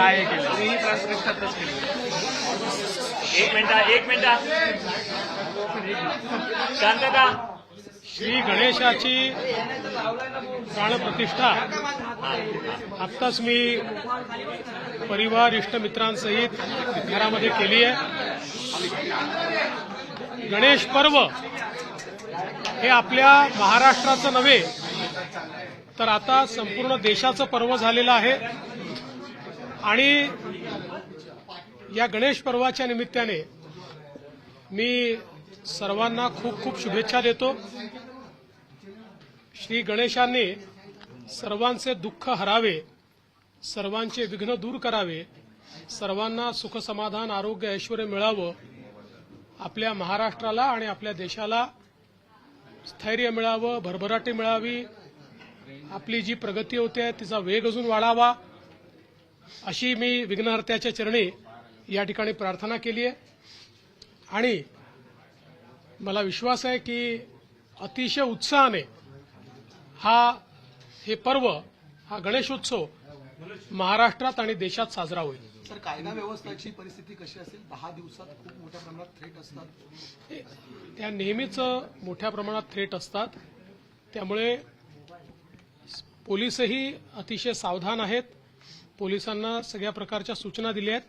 काय केलं? केलं. एक मिनिटा एक मिनिटा. शांतता. श्री गणेशाची प्राणप्रतिष्ठा. आत्ताच मी परिवार इष्टमित्रांसहित घरामध्ये केली आहे. गणेश पर्व हे आपल्या महाराष्ट्राचं नव्हे तर आता संपूर्ण देशाचं पर्व झालेलं आहे. आणि या गणेश पर्वाच्या निमित्ताने मी सर्वांना खूप खूप शुभेच्छा देतो. श्री गणेशांनी सर्वांचे दुःख हरावे सर्वांचे विघ्न दूर करावे सर्वांना सुख समाधान आरोग्य ऐश्वर मिळावं आपल्या महाराष्ट्राला आणि आपल्या देशाला स्थैर्य मिळावं भरभराटी मिळावी आपली जी प्रगती होते तिचा वेग अजून वाढावा. अशी मी विघ्नहर्त्याच्या चरणी या ठिकाणी प्रार्थना केली आहे. आणि मला विश्वास आहे की अतिशय उत्साहाने हा हे पर्व हा गणेशोत्सव महाराष्ट्रात आणि देशात साजरा होईल. सर कायदा व्यवस्थेची परिस्थिती कशी असेल? दहा दिवसात खूप मोठ्या प्रमाणात थ्रेट असतात. त्या नेहमीच मोठ्या प्रमाणात थ्रेट असतात. त्यामुळे पोलीसही अतिशय सावधान आहेत. पोलिसांना सगळ्या प्रकारच्या सूचना दिल्या आहेत.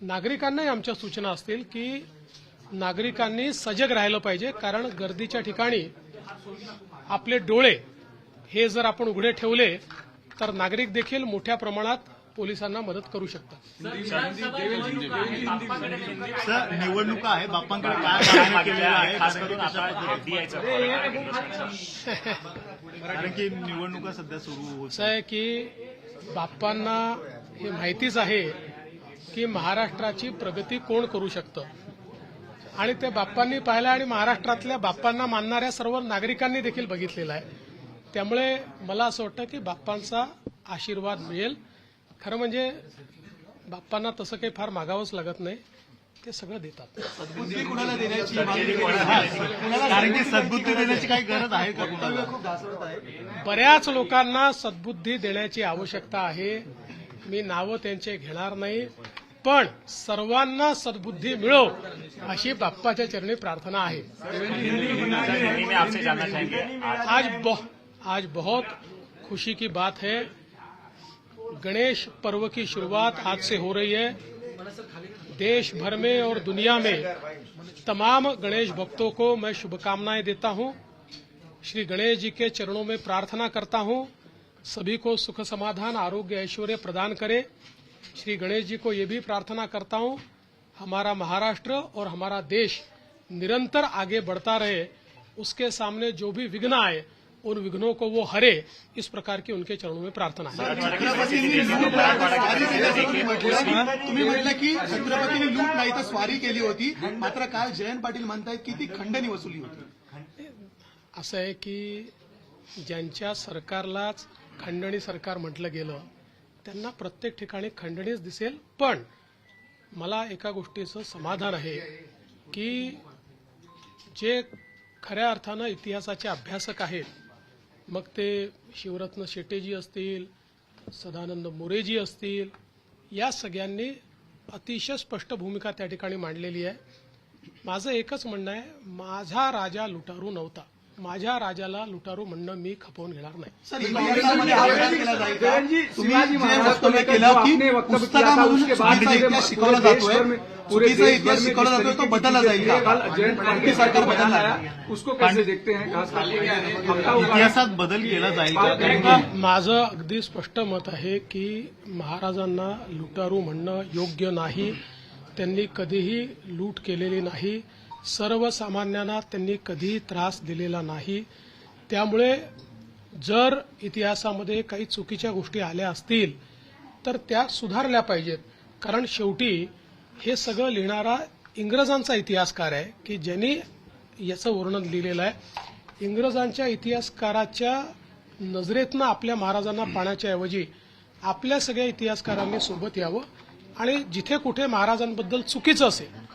नागरिकांनाही आमच्या सूचना असतील की नागरिकांनी सजग राहिलं पाहिजे कारण गर्दीच्या ठिकाणी आपले डोळे हे जर आपण उघडे ठेवले तर नागरिक देखील मोठ्या प्रमाणात पोलिसांना मदत करू शकतात. सर निवडणुका आहे बाप्पांकडे काय मागणी केलेलं आहे? खास कारण की निवडणुका सध्या सुरू आहे की बाप्पांना हे माहितीच आहे की महाराष्ट्राची प्रगती कोण करू शकतं? आणि ते बाप्पांनी पाहिलं आणि महाराष्ट्रातल्या बाप्पांना मानणाऱ्या सर्व नागरिकांनी देखील बघितलेलं आहे. त्यामुळे मला असं वाटतं की बाप्पांचा आशीर्वाद मिळेल. खरं म्हणजे बाप्पांना तसं काही फार मागावंच लागत नाही. ते सगळं देतात. बुद्धी कुणाला देण्याची कारण की सद्बुद्धी देण्याची काही गरज आहे का कुणाला? बऱ्याच लोकांना सद्बुद्धी देण्याची आवश्यकता आहे. मी नावं त्यांचे घेणार नाही पण सर्वांना सद्बुद्धी मिळो अशी बाप्पाच्या चरणी प्रार्थना आहे. आज आज बहु, आज बहुत खुशी की बात है. गणेश पर्व की शुरुआत आज से हो रही है. देश भर में और दुनिया में तमाम गणेश भक्तों को मैं शुभकामनाएँ देता हूँ। श्री गणेश जी के चरणों में प्रार्थना करता हूँ। सभी को सुख समाधान, आरोग्य, ऐश्वर्य प्रदान करें। श्री गणेश जी को ये भी प्रार्थना करता हूँ, हमारा महाराष्ट्र और हमारा देश निरंतर आगे बढ़ता रहे। उसके सामने जो भी विघ्न आए उन विघ्नों को वो हरे इस प्रकार की उनके चरणों में प्रार्थना है। तुम्ही म्हटलं की छत्रपतींनी लूट नाही तर स्वारी केली होती। मात्र काल जयंत पाटील म्हणतायत की ती खंडणी वसुली होती। असं आहे की ज्यांच्या सरकारलाच खंडणी सरकार म्हटलं गेलं त्यांना प्रत्येक ठिकाणी खंडणीच दिसेल. पण मला एका गोष्टीचं समाधान आहे की जे खऱ्या अर्थानं इतिहासाचे अभ्यासक आहेत मग ते शिवरत्न शेटेजी असतील सदानंद मोरेजी असतील या सगळ्यांनी अतिशय स्पष्ट भूमिका त्या ठिकाणी मांडलेली आहे. माझं एकच म्हणणं आहे माझा राजा लुटारू नव्हता. माझ्या राजाला लुटारू म्हणणं मी खपवून घेणार नाही. चुकीचा इतिहास शिकवला जातोय तो बदलला जाईल का आणखी सरकार बदलणार. उसको कैसे देखते हैं। इतिहासात बदल केला जाईल का? माझं अगदी स्पष्ट मत आहे की महाराजांना लुटारू म्हणणं योग्य नाही. त्यांनी कधीही लूट केलेली नाही. सर्वसामान्यांना त्यांनी कधीही त्रास दिलेला नाही. त्यामुळे जर इतिहासामध्ये काही चुकीच्या गोष्टी आल्या असतील तर त्या सुधारल्या पाहिजेत. कारण शेवटी हे सगळं लिहिणारा इंग्रजांचा इतिहासकार आहे की ज्यांनी याचं वर्णन लिहिलेलं आहे. इंग्रजांच्या इतिहासकाराच्या नजरेतनं आपल्या महाराजांना पाण्याच्या ऐवजी आपल्या सगळ्या इतिहासकारांनी सोबत यावं. आणि जिथे कुठे महाराजांबद्दल चुकीचं असेल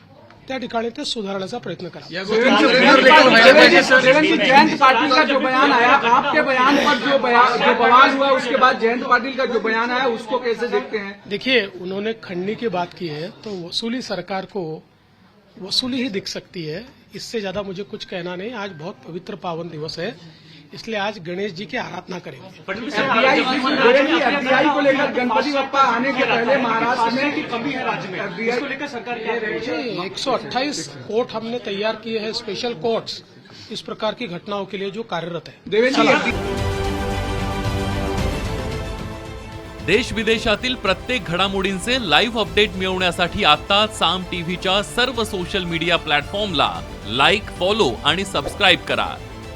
त्या ठिकाणी ते सुधारण्याचा प्रयत्न करा. देवेंद्र जी जयंत पाटिल का जो बयान आया आपके बयान पर जो बयान जो बवाल हुआ उसके बाद जयंत पाटिल का जो बयान आया उसको कैसे देखते हैं? देखिए उन्होंने खंडनी की बात की है तो वसूली सरकार को वसूली ही दिख सकती है। इससे ज़्यादा मुझे कुछ कहना नहीं। आज बहुत पवित्र पावन दिवस है। इसलिए आज गणेश जी की आराधना करेंगे। एफडीआई को लेकर गणपति बप्पा आने के पहले महाराष्ट्र में की कमी है राज्य में। एफडीआई को लेकर सरकार एक सौ अट्ठाईस कोर्ट हमने तैयार किए हैं स्पेशल कोर्ट्स इस प्रकार की घटनाओं के लिए जो कार्यरत है। देश विदेशातील प्रत्येक घडामोडींचे लाईव्ह अपडेट मिळवण्यासाठी आता साम टीव्हीच्या सर्व सोशल मीडिया प्लॅटफॉर्मला लाईक फॉलो आणि सबस्क्राईब करा.